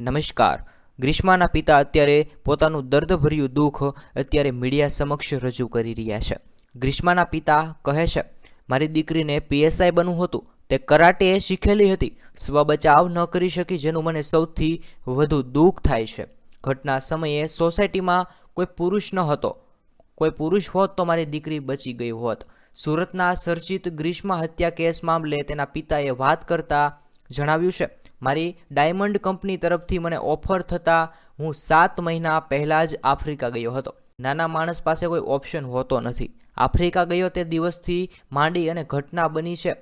નમસ્કાર. ગ્રીષ્માના પિતા અત્યારે પોતાનું દર્દભર્યું દુઃખ અત્યારે મીડિયા સમક્ષ રજૂ કરી રહ્યા છે. ગ્રીષ્માના પિતા કહે છે, મારી દીકરીને પીએસઆઈ બનવું હતું. તે કરાટે શીખેલી હતી. સ્વ બચાવ ન કરી શકી જેનું મને સૌથી વધુ દુઃખ થાય છે. ઘટના સમયે સોસાયટીમાં કોઈ પુરુષ ન હતો. કોઈ પુરુષ હોત તો મારી દીકરી બચી ગઈ હોત. સુરતના સર્જિત ગ્રીષ્મા હત્યા કેસ મામલે તેના પિતાએ વાત કરતા જણાવ્યું છે. મારી ડાયમંડ કંપની તરફથી મને ઓફર થતાં હું સાત મહિના પહેલાં જ આફ્રિકા ગયો હતો. નાના માણસ પાસે કોઈ ઓપ્શન હોતો નથી. આફ્રિકા ગયો તે દિવસથી માંડી અને ઘટના બની છે.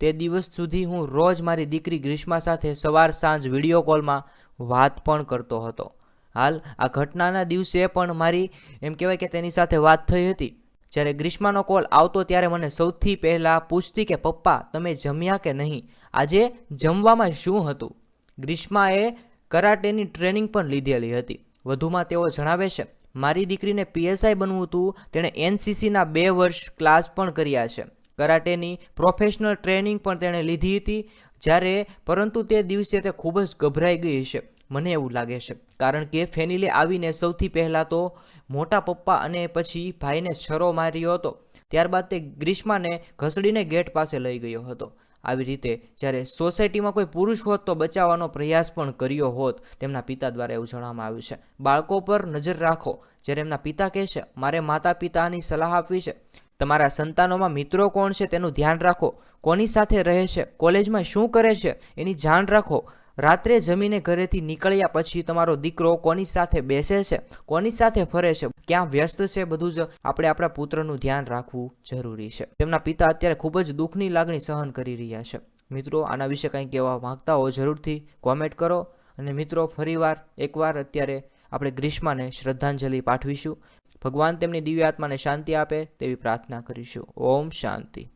તે દિવસ સુધી હું રોજ મારી દીકરી ગ્રીષ્મા સાથે સવાર સાંજ વીડિયો કોલમાં વાત પણ કરતો હતો. હાલ આ ઘટનાના દિવસે પણ મારી, એમ કહેવાય કે તેની સાથે વાત થઈ હતી. જ્યારે ગ્રીષ્માનો કોલ આવતો ત્યારે મને સૌથી પહેલાં પૂછતી કે, પપ્પા, તમે જમ્યા કે નહીં? આજે જમવામાં શું હતું? ગ્રીષ્માએ કરાટેની ટ્રેનિંગ પણ લીધેલી હતી. વધુમાં તેઓ જણાવે છે, મારી દીકરીને પીએસઆઈ બનવું હતું. તેણે એનસીસીના બે વર્ષ ક્લાસ પણ કર્યા છે. કરાટેની પ્રોફેશનલ ટ્રેનિંગ પણ તેણે લીધી હતી. જ્યારે, પરંતુ તે દિવસે તે ખૂબ જ ગભરાઈ ગઈ છે. મને એવું લાગે છે. કારણ કે ફેનિલે આવીને સૌથી પહેલાં તો મોટા પપ્પા અને પછી ભાઈને છરો માર્યો હતો. ત્યારબાદ તે ગ્રીષ્માને ઘસડીને ગેટ પાસે લઈ ગયો હતો. આવી રીતે જ્યારે સોસાયટીમાં કોઈ પુરુષ હોત તો બચાવવાનો પ્રયાસ પણ કર્યો હોત, તેમના પિતા દ્વારા એવું જણાવવામાં આવ્યું છે. બાળકો પર નજર રાખો. જ્યારે એમના પિતા કહે છે, મારે માતા પિતાની સલાહ આપવી છે. તમારા સંતાનોમાં મિત્રો કોણ છે તેનું ધ્યાન રાખો. કોની સાથે રહે છે? કોલેજમાં શું કરે છે? એની જાણ રાખો. રાત્રે જમીને ઘરેથી નીકળ્યા પછી તમારો દીકરો કોની સાથે બેસે છે? કોની સાથે ફરે છે? ક્યાં વ્યસ્ત છે? બધું જ આપણે આપણા પુત્રનું ધ્યાન રાખવું જરૂરી છે. તેમના પિતા અત્યારે ખૂબ જ દુઃખની લાગણી સહન કરી રહ્યા છે. મિત્રો, આના વિશે કંઈ કહેવા માગતા હો જરૂરથી કોમેન્ટ કરો અને મિત્રો, ફરીવાર એકવાર અત્યારે આપણે ગ્રીષ્માને શ્રદ્ધાંજલિ પાઠવીશું. ભગવાન તેમની દિવ્ય આત્માને શાંતિ આપે તેવી પ્રાર્થના કરીશું. ઓમ શાંતિ.